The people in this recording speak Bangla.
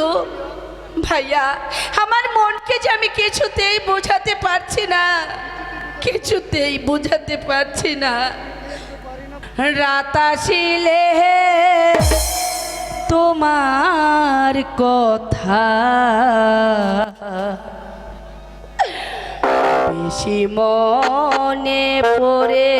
কিন্তু ভাইয়া, আমার মনকে যে আমি কিছুতেই বোঝাতে পারছি না। কিছুতেই বোঝাতে পারছি না। রাতাশিলে তোমার কথা। বেশি মনে পড়ে